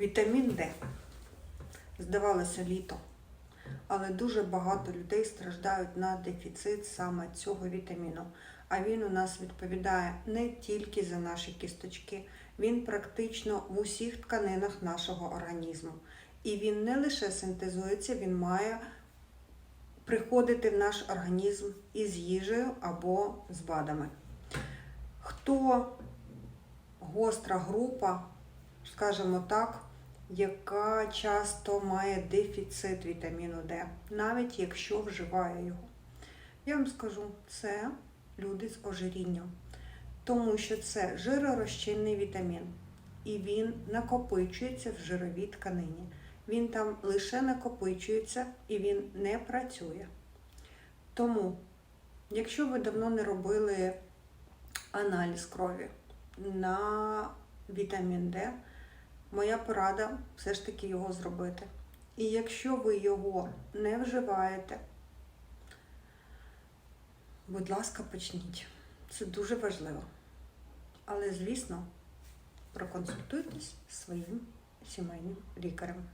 Вітамін Д. Здавалося літо. Але дуже багато людей страждають на дефіцит саме цього вітаміну. А він у нас відповідає не тільки за наші кісточки, він практично в усіх тканинах нашого організму. І він не лише синтезується, він має приходити в наш організм із їжею або з БАДами. Хто гостра група, скажімо так, яка часто має дефіцит вітаміну Д, навіть якщо вживає його. Я вам скажу, це люди з ожирінням, тому що це жиророзчинний вітамін, і він накопичується в жировій тканині. Він там лише накопичується і він не працює. Тому, якщо ви давно не робили аналіз крові на вітамін Д, моя порада все ж таки його зробити. І якщо ви його не вживаєте, будь ласка, почніть. Це дуже важливо. Але, звісно, проконсультуйтесь зі своїм сімейним лікарем.